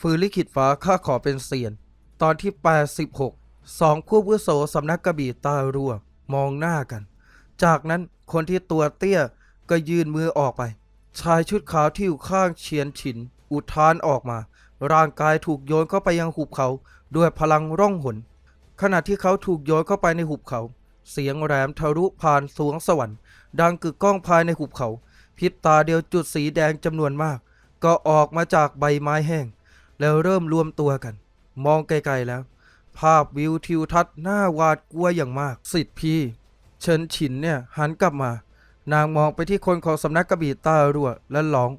ฟื้นลิขิตฟ้าข้าขอเป็นเซียน ตอนที่ 86 สองผู้วุโสสำนักกระบี่ตารั่วมองหน้ากัน จากนั้นคนที่ตัวเตี้ยก็ยื่นมือออกไป ชายชุดขาวที่อยู่ข้างเฉียนฉิน อุทานออกมา ร่างกายถูกโยนเข้าไปยังหุบเขาด้วยพลังร่องหน ขณะที่เขาถูกโยนเข้าไปในหุบเขา เสียงแหลมทะลุผ่านสวงสวรรค์ ดังกึกก้องภายในหุบเขา พิบตาเดียวจุดสีแดงจำนวนมาก ก็ออกมาจากใบไม้แห้ง แล้วเริ่มรวมตัวกัน มองไกลๆแล้ว ภาพวิวทิวทัศน์น่าหวาดกลัวอย่างมาก สิทธิพี่ เฉินฉินเนี่ยหันกลับมา นางมองไปที่คนของสำนักกระบี่ตารั่วและร้อง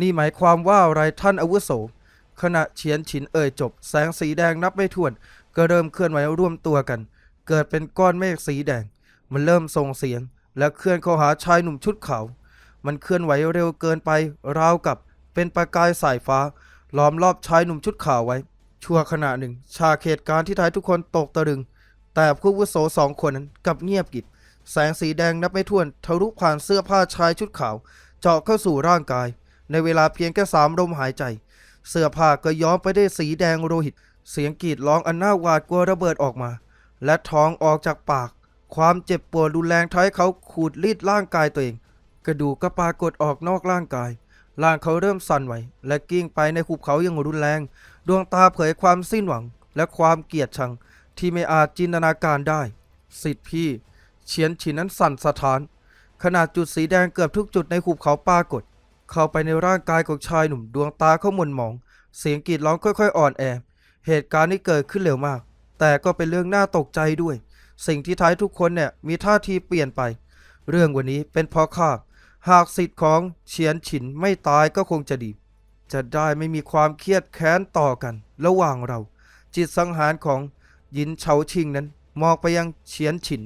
นี่หมายความว่าอะไรท่านอาวุโส ขณะเฉียนฉินเอ่ยจบ แสงสีแดงนับไม่ถ้วน ก็เริ่มเคลื่อนไหวร่วมตัวกัน เกิดเป็นก้อนเมฆสีแดง มันเริ่มส่งเสียง และเคลื่อนเข้าหาชายหนุ่มชุดขาวมันเคลื่อนไหวเร็วเกินไปราวกับเป็นประกายสายฟ้า ล้อมรอบชายหนุ่มชุดขาวไว้ ชั่วขณะหนึ่งฉาเหตุการณ์ที่ทายทุกคนตกตะลึง แต่ผู้วุโสสองคนนั้นกลับเงียบกริบแสงสีแดงนับไม่ถ้วนทะลุผ่านเสื้อผ้าชายชุดขาว เจาะเข้าสู่ร่างกาย ในเวลาเพียงแค่สามลมหายใจ เสื้อผ้าก็ย้อมไปด้วยสีแดงโลหิต เสียงกรีดร้องอันน่าหวาดกลัวระเบิดออกมา และท้องออกจากปาก ความเจ็บปวดรุนแรงทำให้เขาขูดรีดร่างกายตัวเอง กระดูกก็ปรากฏออกนอกร่างกาย ร่างเขาเริ่มสั่นไหวและกิ้งไปในหุบเขาอย่างรุนแรง ดวงตาเผยความสิ้นหวัง และความเกลียดชังที่ไม่อาจจินตนาการได้ สิทธิพี่เฉียนฉินนั้นสั่นสะท้าน ขนาดจุดสีแดงเกือบทุกจุดในหุบเขาปรากฏ เข้าไปในร่างกายของชายหนุ่มดวงตาเขาหม่นหมอง เสียงกรีดร้องค่อยๆ อ่อนแอ เหตุการณ์นี้เกิดขึ้นเร็วมาก แต่ก็เป็นเรื่องน่าตกใจด้วย สิ่งที่ท้ายทุกคนเนี่ยมีท่าทีเปลี่ยนไป เรื่องวันนี้เป็นเพราะข้า หากสิทธิ์ของเฉียนฉินไม่ตายก็คงจะดี จะได้ไม่มีความเครียดแค้นต่อกัน ระหว่างเรา จิตสังหารของหยินเฉาชิงนั้นมองไปยังเฉียนฉิน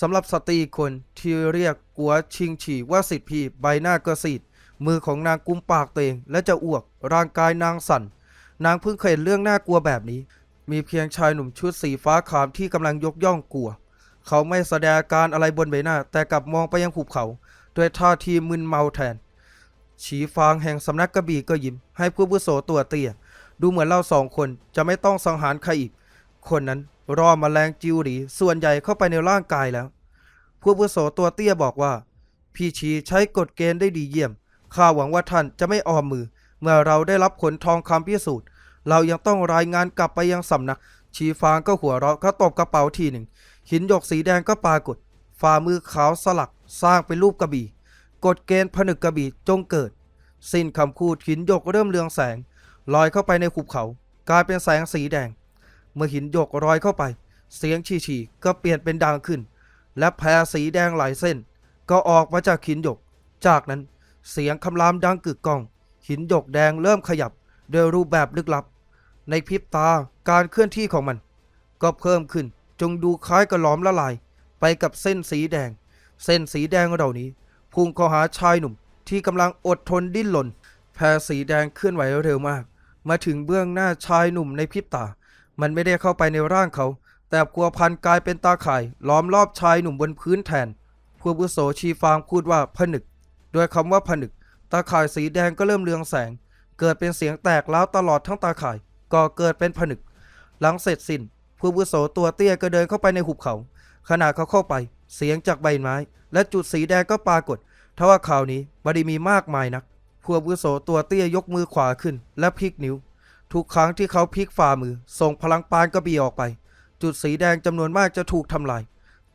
สำหรับสตรีคนที่เรียกกัวชิงฉีว่าสิทธิพีใบหน้าก็ซีดมือของนางกุมปากตัวเอง และจะอ้วกร่างกายนางสั่น นางเพิ่งเคยเห็นเรื่องน่ากลัวแบบนี้ มีเพียงชายหนุ่มชุดสีฟ้าขามที่กำลังยกย่องกลัว เขาไม่แสดงอาการอะไรบนใบหน้า แต่กลับมองไปยังหุบเขา ด้วยท่าทีมึนเมาแทน ฉีฟางแห่งสำนักกระบี่ก็ยิ้มให้ผู้บุโสตัวเตี้ย ดูเหมือนเราสองคนจะไม่ต้องสังหารใครอีก คนนั้นรอมแมลงจิวหรีส่วนใหญ่เข้าไปในร่างกายแล้ว ผู้บุโสตัวเตี้ยบอกว่า พี่ชีใช้กฎเกณฑ์ได้ดีเยี่ยม ข้าหวังว่าท่านจะไม่ออมมือ เมื่อเราได้รับผลทองคำพิสูจน์ เรายังต้องรายงานกลับไปยังสำนัก ชีฟางก็หัวเราะเขาตบกระเป๋าทีหนึ่ง หินหยกสีแดงก็ปรากฏ ฝ่ามือขาวสลักสร้างเป็นรูปกระบี่กฎเกณฑ์ผนึกกระบี่จงเกิด สิ้นคำพูดหินหยกเริ่มเรืองแสง ลอยเข้าไปในหุบเขา กลายเป็นแสงสีแดง เมื่อหินหยกลอยเข้าไป เสียงฉี่ๆก็เปลี่ยนเป็นดังขึ้น และแพรสีแดงหลายเส้น ก็ออกมาจากหินหยก จากนั้นเสียงคำรามดังกึกก้อง หินหยกแดงเริ่มขยับโดยรูปแบบลึกลับ ในพริบตาการเคลื่อนที่ของมัน ก็เพิ่มขึ้นจงดูคล้ายกับหลอมละลาย ไปกับเส้นสีแดง เส้นสีแดงเหล่านี้ พุ่งเข้าหาชายหนุ่มที่กำลังอดทนดิ้นรนแพรสีแดงเคลื่อนไหวเร็วมาก มาถึงเบื้องหน้าชายหนุ่มในพริบตา มันไม่ได้เข้าไปในร่างเขา แต่พัวพันกลายเป็นตาข่าย ล้อมรอบชายหนุ่มบนพื้นแทนผู้อาวุโสชีฟางพูดว่าผนึกด้วยคำว่าผนึก ตาข่ายสีแดงก็เริ่มเรืองแสง เกิดเป็นเสียงแตกล้าวตลอดทั้งตาข่ายก็เกิดเป็นผนึก หลังเสร็จสิ้นผู้อาวุโสตัวเตี้ยก็เดินเข้าไปในหุบเขา ขณะเขาเข้าไป เสียงจากใบไม้ และจุดสีแดงก็ปรากฏทว่าข่าวนี้ไม่ได้มีมากมายนักผู้อาวุโสตัวเตี้ยยกมือขวาขึ้น และพลิกนิ้ว ทุกครั้งที่เขาพลิกฝ่ามือ ส่งพลังปานกระบี่ออกไป จุดสีแดงจำนวนมากจะถูกทำลาย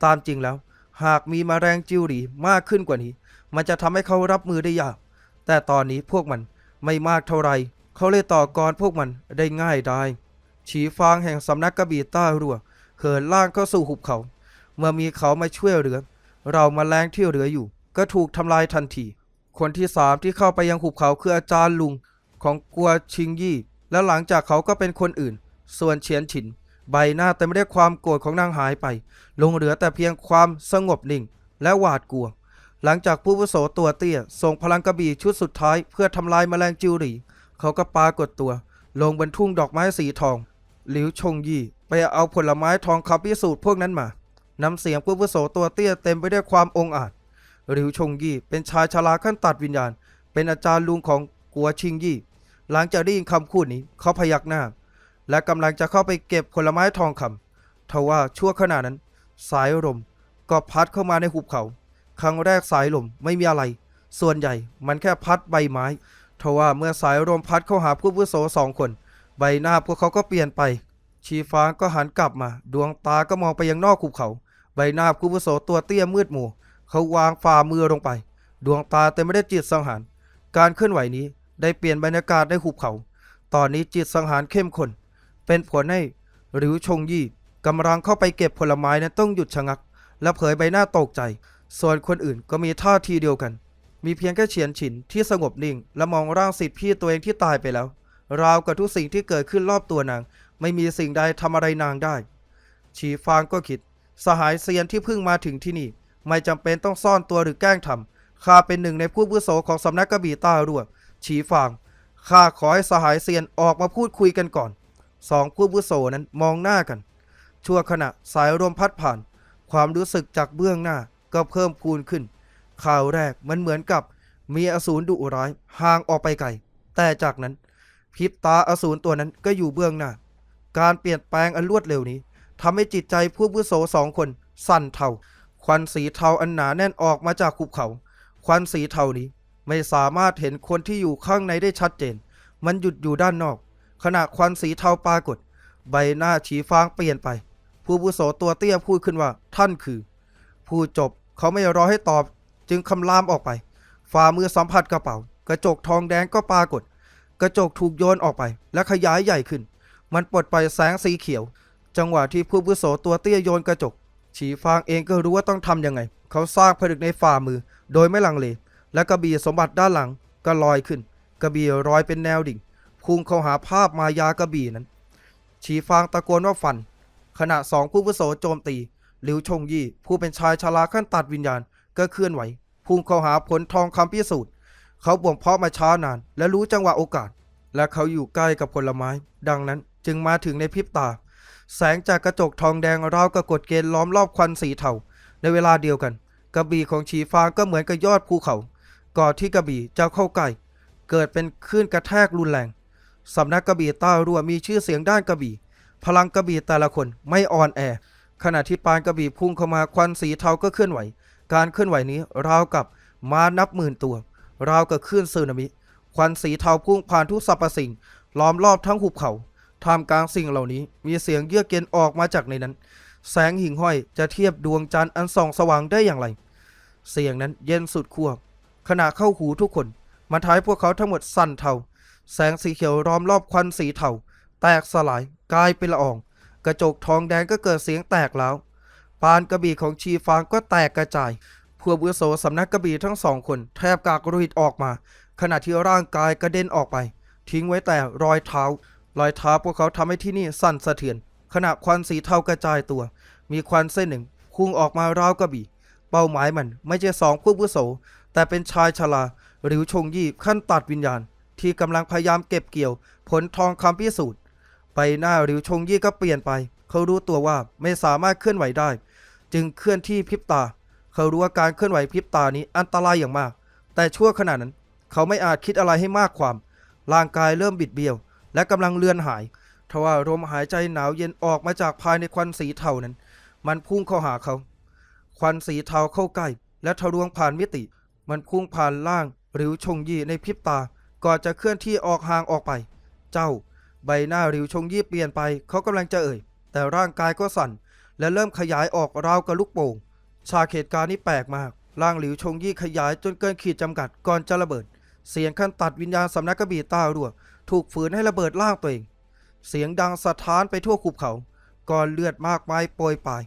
ตามจริงแล้ว หากมีมาแรงจิวหรีมากขึ้นกว่านี้ มันจะทำให้เขารับมือได้ยาก แต่ตอนนี้พวกมันไม่มากเท่าไร เขาเลยต่อกรพวกมันได้ง่ายได้ฉีฟางแห่งสำนักกระบี่ต้ารัวเหินล่างเข้าสู่หุบเขา เมื่อมีเขามาช่วยเหลือ เรามาแรงที่เหลืออยู่ ก็ถูกทำลายทันที คนที่สามที่เข้าไปยังหุบเขาคืออาจารย์ลุงของกัวชิงยี่ และหลังจากเขาก็เป็นคนอื่น ส่วนเฉียนฉิน ใบหน้าเต็มไปด้วยความโกรธของนางหายไป ลงเหลือแต่เพียงความสงบนิ่ง และหวาดกลัว หลังจากผู้วุโสตัวเตี้ยส่งพลังกระบี่ชุดสุดท้าย เพื่อทำลายแมลงจิวหรีเขาก็ปากฏตัว ลงบนทุ่งดอกไม้สีทอง หลิวชงยี่ไปเอาผลไม้ทองคำพิสูจน์พวกนั้นมา น้ำเสียงผู้อาวุโสตัวเตี้ยเต็มไปด้วยความองอาจหลิวชงยี่เป็นชายชราขั้นตัดวิญญาณ เป็นอาจารย์ลุงของกัวชิงยี่ หลังจากได้ยินคำพูดนี้เขาพยักหน้า และกำลังจะเข้าไปเก็บผลไม้ทองคำทว่าชั่วขณะนั้น สายลมก็พัดเข้ามาในหุบเขา ครั้งแรกสายลมไม่มีอะไร ส่วนใหญ่มันแค่พัดใบไม้ทว่าเมื่อสายลมพัดเข้าหาผู้วุโสสองคน ใบหน้าพวกเขาก็เปลี่ยนไป ชีฟ้าก็หันกลับมา ดวงตาก็มองไปยังนอกหุบเขา ใบหน้าผู้วุโสตัวเตี้ยมืดหมู่ เขาวางฝ่ามือลงไป ดวงตาเต็มไปด้วยจิตสังหาร การเคลื่อนไหวนี้ได้เปลี่ยนบรรยากาศในหุบเขา ตอนนี้จิตสังหารเข้มข้นเป็นผลให้หริวชงยี่กำลังเข้าไปเก็บผลไม้นั้นต้องหยุดชะงัก และเผยใบหน้าตกใจ ส่วนคนอื่นก็มีท่าทีเดียวกัน มีเพียงแค่เฉียนฉินที่สงบนิ่ง และมองร่างสิทธิพี่ตัวเองที่ตายไปแล้ว ราวกับทุกสิ่งที่เกิดขึ้นรอบตัวนาง ไม่มีสิ่งใดทำอะไรนางได้ ชีฟางก็คิด สหายเซียนที่เพิ่งมาถึงที่นี่ ไม่จำเป็นต้องซ่อนตัวหรือแกล้งทำข้าเป็นหนึ่งในผู้บุโสของสำนักกระบี่ต้ารั่วชีฟางข้าขอให้สหายเซียนออกมาพูดคุยกันก่อนสองผู้บุโสนั้นมองหน้ากัน ชั่วขณะสายลมพัดผ่าน ความรู้สึกจากเบื้องหน้าก็เพิ่มพูนขึ้นข่าวแรกมันเหมือนกับมีอสูรดุร้ายห่างออกไปไกลแต่จากนั้น พิบตาอสูรตัวนั้นก็อยู่เบื้องหน้า การเปลี่ยนแปลงอันรวดเร็วนี้ ทำให้จิตใจผู้บุโสสองคน สั่นเทาควันสีเทาอันหนาแน่นออกมาจากภูเขา ควันสีเทานี้ไม่สามารถเห็นคนที่อยู่ข้างในได้ชัดเจน มันหยุดอยู่ด้านนอก ขณะควันสีเทาปรากฏ ใบหน้าฉีฟางเปลี่ยนไป ผู้บุโสตัวเตี้ยพูดขึ้นว่าท่านคือ ผู้จบเขาไม่รอให้ตอบ จึงคำรามออกไป ฝ่ามือสัมผัสกระเป๋า กระจกทองแดงก็ปรากฏ กระจกถูกโยนออกไป และขยายใหญ่ขึ้น มันปลดปล่อยแสงสีเขียว จังหวะที่ผู้บุโสตัวเตี้ยโยนกระจก ฉีฟางเองก็รู้ว่าต้องทำยังไง เขาสร้างผลึกในฝ่ามือ โดยไม่ลังเล และกระบี่สมบัติด้านหลังก็ลอยขึ้น กระบี่ลอยเป็นแนวดิ่งพุ่งเข้าหาภาพมายากระบี่นั้น ฉีฟางตะโกนว่าฟัน ขณะสองผู้วุโสโจมตีหลิวชงยี่ ผู้เป็นชายชราขั้นตัดวิญญาณ ก็เคลื่อนไหวพุ่งเข้าหาผลทองคำพิสูจน์เขาบ่มเพาะมาช้านาน และรู้จังหวะโอกาส และเขาอยู่ใกล้กับผลไม้ ดังนั้นจึงมาถึงในพริบตา แสงจากกระจกทองแดงราวกับกฎเกณฑ์ล้อมรอบควันสีเทาในเวลาเดียวกัน กระบี่ของฉีฟางก็เหมือนกับยอดภูเขาก่อนที่กระบี่จะเข้าใกล้เกิดเป็นคลื่นกระแทกรุนแรงสำนักกระบี่ต้ารั่วมีชื่อเสียงด้านกระบี่ พลังกระบี่แต่ละคนไม่อ่อนแอ ขณะที่ปานกระบี่พุ่งเข้ามาควันสีเทาก็เคลื่อนไหว การเคลื่อนไหวนี้ราวกับม้านับหมื่นตัว ราวกับคลื่นสึนามิ ควันสีเทาพุ่งผ่านทุกสรรพสิ่ง ล้อมรอบทั้งหุบเขา ท่ามกลางสิ่งเหล่านี้ มีเสียงเยือกเย็นออกมาจากในนั้น แสงหิ่งห้อยจะเทียบดวงจันทร์อันส่องสว่างได้อย่างไร เสียงนั้นเย็นสุดขั้วขณะเข้าหูทุกคนมันทำให้พวกเขาทั้งหมดสั่นเทา แสงสีเขียวล้อมรอบควันสีเทาแตกสลายกลายเป็นละออง กระจกทองแดงก็เกิดเสียงแตกแล้วปานกระบี่ของชีฟางก็แตกกระจายพวกบุโสสำนักกระบี่ทั้งสองคน แทบกากโลหิตออกมา ขณะที่ร่างกายกระเด็นออกไป ทิ้งไว้แต่รอยเท้า รอยเท้าพวกเขาทำให้ที่นี่สั่นสะเทือน ขณะควันสีเทากระจายตัว มีควันเส้นหนึ่งพุ่งออกมาราวกระบี่ เป้าหมายมันไม่ใช่สองผู้บุโส แต่เป็นชายชราหรือชงยี่ขั้นตัดวิญญาณ ที่กำลังพยายามเก็บเกี่ยว ผลทองคำพิสูจน์ใบหน้าหริวชงยี่ก็เปลี่ยนไป เขารู้ตัวว่าไม่สามารถเคลื่อนไหวได้ จึงเคลื่อนที่พริบตา เขารู้ว่าการเคลื่อนไหวพริบตานี้อันตรายอย่างมาก แต่ชั่วขณะนั้น เขาไม่อาจคิดอะไรให้มากความ ร่างกายเริ่มบิดเบี้ยว และกำลังเลือนหายทว่าลมหายใจหนาวเย็นออกมาจากภายในควันสีเทานั้น มันพุ่งเข้าหาเขา ควันสีเทาเข้าใกล้ และทะลวงผ่านมิติ มันพุ่งผ่านล่าง หริวชงยี่ในพริบตา ก่อนจะเคลื่อนที่ออกห่างออกไป เจ้า ใบหน้าหริวชงยี่เปลี่ยนไป เขากำลังจะเอ่ย แต่ร่างกายก็สั่น และเริ่มขยายออกราวกับลูกโป่งฉากเหตุการณ์นี้แปลกมาก ร่างหลิวชงยี่ขยายจนเกินขีดจำกัดก่อนจะระเบิด เสียงขั้นตัดวิญญาณสำนักกระบี่ต้ารั่ว ถูกฝืนให้ระเบิดร่างตัวเอง เสียงดังสะท้านไปทั่วขุบเขาก่อนเลือดมากมายโปรยปลาย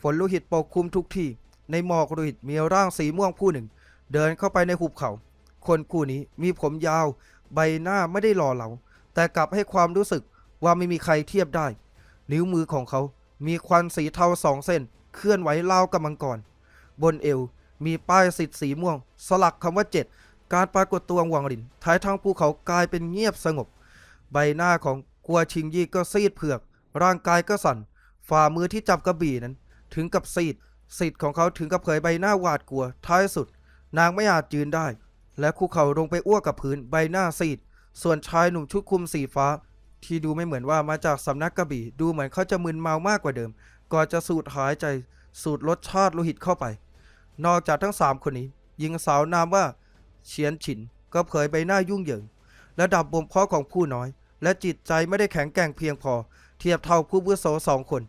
ฝนโลหิตปกคลุมทุกที่ ในหมอกโลหิตมีร่างสีม่วงผู้หนึ่ง เดินเข้าไปในหุบเขา คนคู่นี้มีผมยาว ใบหน้าไม่ได้หล่อเหลา แต่กลับให้ความรู้สึกว่าไม่มีใครเทียบได้ นิ้วมือของเขา มีควันสีเทาสองเส้น เคลื่อนไหวราวกับมังกร บนเอวมีป้ายสิทธิ์สีม่วง สลักคำว่าเจ็ด การปรากฏตัวหวังหลินท้ายทั้งภูเขากลายเป็นเงียบสงบ ใบหน้าของกัวชิงยี่ก็ซีดเผือก ร่างกายก็สั่น ฝ่ามือที่จับกระบี่นั้น ถึงกับซีดสิทธิ์ของเขาถึงกับเผยใบหน้าหวาดกลัว ท้ายสุด นางไม่อาจยืนได้ และคุกเข่าลงไปอ้วกกับพื้นใบหน้าซีด ส่วนชายหนุ่มชุดคลุมสีฟ้า ที่ดูไม่เหมือนว่ามาจากสำนักกระบี่ดูเหมือนเขาจะมึนเมามากกว่าเดิม ก่อนจะสูดหายใจสูดรสชาติโลหิตเข้าไป นอกจากทั้งสามคนนี้หญิงสาวนามว่า เฉียนฉินก็เผยใบหน้ายุ่งเหยิงระดับบ่มเพาะของผู้น้อย และจิตใจไม่ได้แข็งแกร่งเพียงพอ เทียบเท่าผู้วุโสสองคน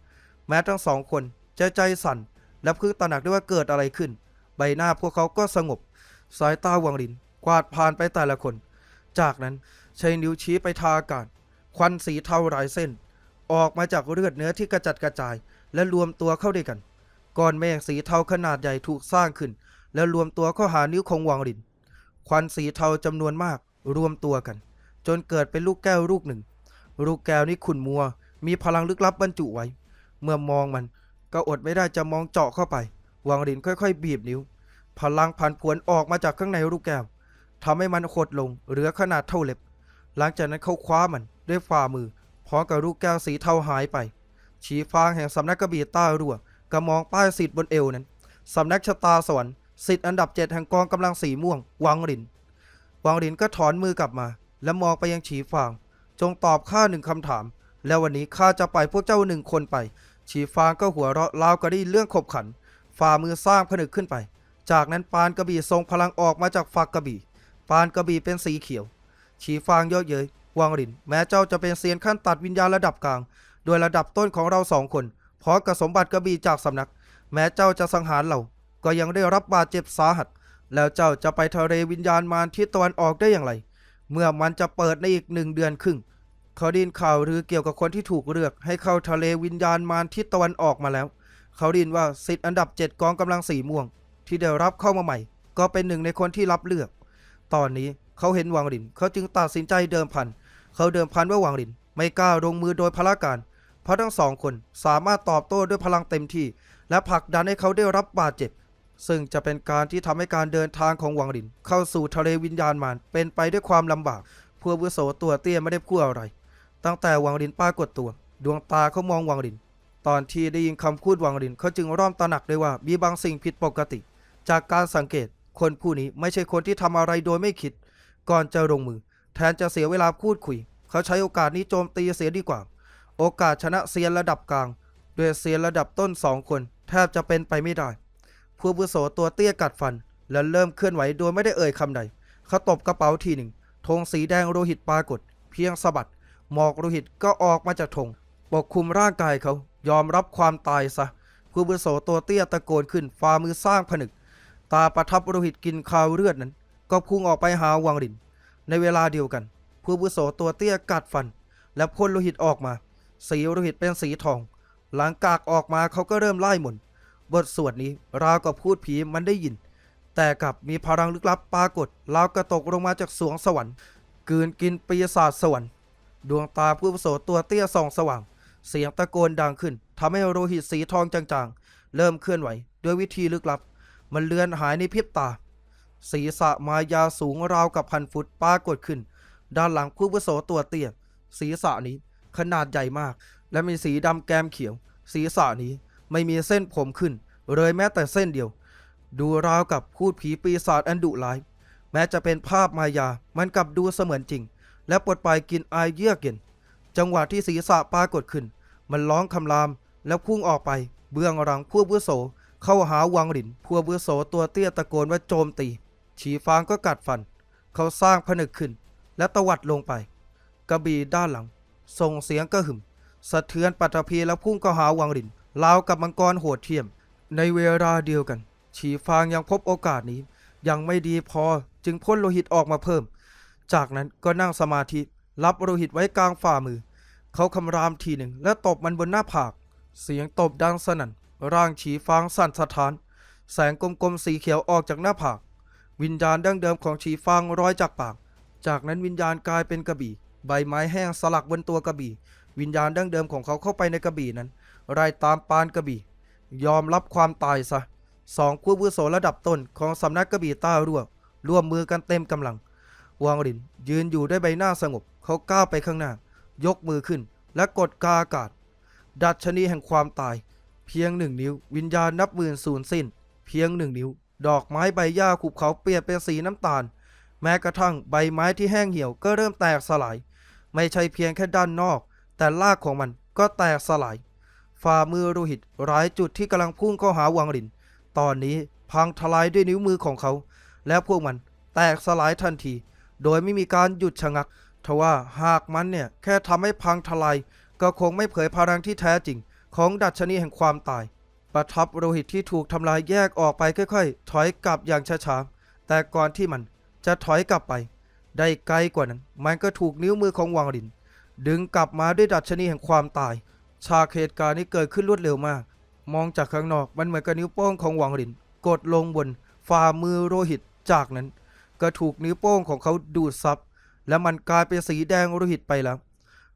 แม้ทั้งสองคนจะใจสั่นและเพิ่งตระหนักได้ว่าเกิดอะไรขึ้น ใบหน้าพวกเขาก็สงบ สายตาวังลินกวาดผ่านไปแต่ละคน จากนั้นใช้นิ้วชี้ไปทาอากาศ ควันสีเทาหลายเส้น ออกมาจากเลือดเนื้อที่กระจัดกระจาย และรวมตัวเข้าด้วยกันก้อนเมฆสีเทาขนาดใหญ่ถูกสร้างขึ้น แล้วรวมตัวเข้าหานิ้วของวังลิน ควันสีเทาจำนวนมากรวมตัวกัน จนเกิดเป็นลูกแก้วลูกหนึ่ง ลูกแก้วนี้ขุ่นมัว มีพลังลึกลับบรรจุไว้ เมื่อมองมันก็อดไม่ได้จะมองเจาะเข้าไป วังลินค่อยๆ บีบนิ้ว พลังผันผวนออกมาจากข้างในลูกแก้วทำให้มันหดลงเหลือขนาดเท่าเล็บ หลังจากนั้นเขาคว้ามันด้วยฝ่ามือพร้อมกับลูกแก้วสีเทาหายไป ชีฟางแห่งสำนักกระบี่ต้ารั่วก็มองป้ายสิทธิ์บนเอวนั้นสำนักชะตาสวรรค์ สิทธิ์อันดับเจ็ดแห่งกองกำลังสีม่วง วังลิน วังลินก็ถอนมือกลับมา และมองไปยังฉีฟาง จงตอบข้าหนึ่งคำถาม แล้ววันนี้ข้าจะไปพวกเจ้าหนึ่งคนไป ฉีฟางก็หัวเราะราวกระดิ่เรื่องขบขัน ฝ่ามือสร้างผนึกขึ้นไป จากนั้นปานกระบี่ทรงพลังออกมาจากฝักกระบี่ ปานกระบี่เป็นสีเขียว ฉีฟางเยอะเย้ยวังลิน แม้เจ้าจะเป็นเซียนขั้นตัดวิญญาณระดับกลาง โดยระดับต้นของเราสองคนเพราะกับสมบัติกระบี่จากสำนัก แม้เจ้าจะสังหารเรา ก็ยังได้รับบาดเจ็บสาหัส แล้วเจ้าจะไปทะเลวิญญาณมารทิศตะวันออกได้อย่างไร เมื่อมันจะเปิดในอีกหนึ่งเดือนครึ่งเขาดินข่าวหรือเกี่ยวกับคนที่ถูกเลือกให้เข้าทะเลวิญญาณมารทิศตะวันออกมาแล้ว เขาดินว่าสิทธิ์อันดับเจ็ดกองกำลังสีม่วง ที่ได้รับเข้ามาใหม่ ก็เป็นหนึ่งในคนที่รับเลือก ตอนนี้เขาเห็นวังลินเขาจึงตัดสินใจเดิมพัน เขาเดิมพันว่าวังลินไม่กล้าลงมือโดยพละการ เพราะทั้งสองคนสามารถตอบโต้ด้วยพลังเต็มที่ และผลักดันให้เขาได้รับบาดเจ็บ ซึ่งจะเป็นการที่ทำให้การเดินทางของวังลิน เข้าสู่ทะเลวิญญาณมารเป็นไปด้วยความลำบากพวกวุโสตัวเตี้ยไม่ได้พูดอะไร ตั้งแต่วังลินปรากฏตัว ดวงตาเขามองวังลิน ตอนที่ได้ยินคำพูดวังลินเขาจึงร่อมตระหนักได้ว่ามีบางสิ่งผิดปกติ จากการสังเกต คนผู้นี้ไม่ใช่คนที่ทำอะไรโดยไม่คิด ก่อนจะลงมือ แทนจะเสียเวลาพูดคุย เขาใช้โอกาสนี้โจมตีเสียดีกว่า โอกาสชนะเซียนระดับกลางด้วยเซียนระดับต้นสองคน แทบจะเป็นไปไม่ได้ ผู้บุโสตัวเตี้ยกัดฟัน และเริ่มเคลื่อนไหวโดยไม่ได้เอ่ยคำใดเขาตบกระเป๋าทีหนึ่งธงสีแดงโลหิตปรากฏ เพียงสะบัด หมอกโลหิตก็ออกมาจากธงปกคลุมร่างกายเขายอมรับความตายซะผู้บุโสตัวเตี้ยตะโกนขึ้นฝ่ามือสร้างผนึก ตาประทับโลหิตกินคาวเลือดนั้น ก็พุ่งออกไปหาวังลิน ในเวลาเดียวกันผู้บุโสตัวเตี้ยกัดฟัน และพ่นโลหิตออกมา สีโลหิตเป็นสีทอง หลังกากออกมาเขาก็เริ่มไล่หมุน บทสวดนี้ราวกับพูดผีมันได้ยิน แต่กลับมีพลังลึกลับปรากฏราวกระตกลงมาจากสวงสวรรค์กืนกินปีศาจสวรรค์ดวงตาผู้อาวุโสตัวเตี้ยส่องสว่าง เสียงตะโกนดังขึ้นทำให้โลหิตสีทองจางๆ เริ่มเคลื่อนไหว ด้วยวิธีลึกลับ มันเลือนหายในพริบตา ศีรษะมายาสูงราวกับพันฟุตปรากฏขึ้น ด้านหลังผู้อาวุโสตัวเตี้ย ศีรษะนี้ขนาดใหญ่มาก และมีสีดำแกมเขียว ศีรษะนี้ ไม่มีเส้นผมขึ้น เลยแม้แต่เส้นเดียว ดูราวกับพูดผีปีศาจอันดุร้าย แม้จะเป็นภาพมายา มันกลับดูเสมือนจริง และปลดปลายกินอายเยือกเย็น จังหวะที่ศีรษะปรากฏขึ้น มันร้องคำรามแล้วพุ่งออกไป เบื้องหลังพวกบุโสเข้าหาวังหลินพวกบุโสตัวเตี้ยตะโกนว่าโจมตี ฉีฟางก็กัดฟัน เขาสร้างผนึกขึ้น และตวัดลงไป กระบี่ด้านหลังส่งเสียงกระหึ่มสะเทือนปัตภีแล้วพุ่งเข้าหาวังหลิน ราวกับมังกรโหดเทียม ในเวลาเดียวกัน ฉีฟางยังพบโอกาสนี้ ยังไม่ดีพอจึงพ่นโลหิตออกมาเพิ่ม จากนั้นก็นั่งสมาธิรับโลหิตไว้กลางฝ่ามือ เขาคำรามทีหนึ่งและตบมันบนหน้าผาก เสียงตบดังสนั่น ร่างฉีฟางสั่นสะท้าน แสงกลมๆสีเขียวออกจากหน้าผาก วิญญาณดั้งเดิมของฉีฟางร้อยจากปาก จากนั้นวิญญาณกลายเป็นกระบี่ ใบไม้แห้งสลักบนตัวกระบี่ วิญญาณดั้งเดิมของเขาเข้าไปในกระบี่นั้น ไล่ตามปานกระบี่ ยอมรับความตายซะสองคู่วุโสระดับต้นของสำนักกระบี่ต้ารั่วร่วมมือกันเต็มกำลัง วางรินยืนอยู่ด้วยใบหน้าสงบ เขาก้าวไปข้างหน้า ยกมือขึ้นและกดกาอากาศ ดัชนีแห่งความตาย เพียงหนึ่งนิ้ว วิญญาณนับหมื่นสูญสิ้น เพียงหนึ่งนิ้ว ดอกไม้ใบหญ้าขุบเขาเปลี่ยนเป็นสีน้ำตาล แม้กระทั่งใบไม้ที่แห้งเหี่ยวก็เริ่มแตกสลาย ไม่ใช่เพียงแค่ด้านนอก แต่รากของมันก็แตกสลาย ฝ่ามือโรหิตหลายจุดที่กำลังพุ่งเข้าหาวังลิน ตอนนี้พังทลายด้วยนิ้วมือของเขา และพวกมันแตกสลายทันที โดยไม่มีการหยุดชะงักทว่าหากมันเนี่ยแค่ทำให้พังทลายก็คงไม่เผยพลังที่แท้จริง ของดัชนีแห่งความตาย ประทับโรหิตที่ถูกทำลายแยกออกไปค่อยๆ ถอยกลับอย่างช้าๆ แต่ก่อนที่มันจะถอยกลับไป ได้ไกลกว่านั้น มันก็ถูกนิ้วมือของวังลิน ดึงกลับมาด้วยดัชนีแห่งความตาย ฉากเหตุการณ์นี้เกิดขึ้นรวดเร็วมาก มองจากข้างนอกมันเหมือนกับนิ้วโป้งของวังหลิน กดลงบนฝ่ามือโรหิตจากนั้น ก็ถูกนิ้วโป้งของเขาดูดซับและมันกลายเป็นสีแดงโลหิตไปแล้ว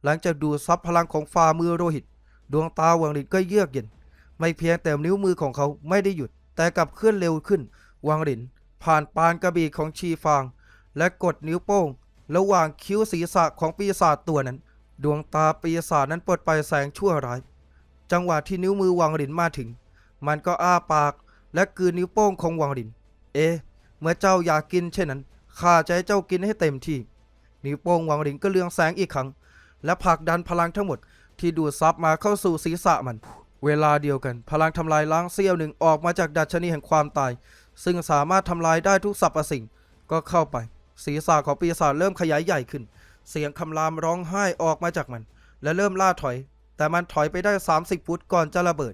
หลังจากดูดซับพลังของฝ่ามือโรหิต ดวงตาวังหลินก็เยือกเย็น ไม่เพียงแต่นิ้วมือของเขาไม่ได้หยุด แต่กลับเคลื่อนเร็วขึ้นวังหลิน ผ่านปานกระบี่ของชีฟาง และกดนิ้วโป้ง ระหว่างคิ้วศีรษะของปีศาจตัวนั้น ดวงตาปีศาจนั้นปลดไปแสงชั่วร้าย จังหวะที่นิ้วมือวังลินมาถึง มันก็อ้าปากและกืนนิ้วโป้งของวังลิน เอ๊ะเมื่อเจ้าอยากกินเช่นนั้นข้าจะให้เจ้ากินให้เต็มที่ นิ้วโป้งวังลินก็เลืองแสงอีกครั้ง และผลักดันพลังทั้งหมดที่ดูดซับมาเข้าสู่ศีรษะมัน เวลาเดียวกัน พลังทำลายล้างเสี้ยวหนึ่งออกมาจากดัชนีแห่งความตาย ซึ่งสามารถทำลายได้ทุกสรรพสิ่งก็เข้าไป ศีรษะของปีศาจเริ่มขยายใหญ่ขึ้น เสียงคำรามร้องไห้ออกมาจากมัน และเริ่มล่าถอย แต่มันถอยไปได้ 30 ฟุตก่อนจะระเบิด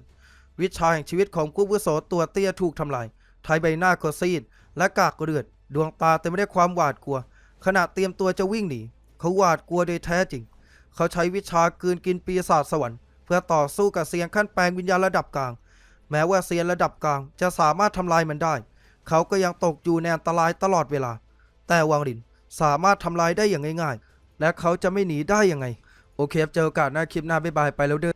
วิชาแห่งชีวิตของผู้วุโสตัวเตี้ยถูกทำลายไทยใบหน้าก็ซีด และกากเลือด ดวงตาเต็มไปด้วยความหวาดกลัว ขณะเตรียมตัวจะวิ่งหนีเขาหวาดกลัวโดยแท้จริง เขาใช้วิชากืนกินปีศาจสวรรค์ เพื่อต่อสู้กับเสียงขั้นแปลงวิญญาณระดับกลาง แม้ว่าเสียงระดับกลางจะสามารถทำลายมันได้ เขาก็ยังตกอยู่ในอันตรายตลอดเวลา แต่วังลินสามารถทำลายได้อย่างง่ายๆ และเขาจะไม่หนีได้ยังไง โอเคครับเจอโอกาสหน้าคลิปหน้าบ๊ายบายไปแล้วเด้อ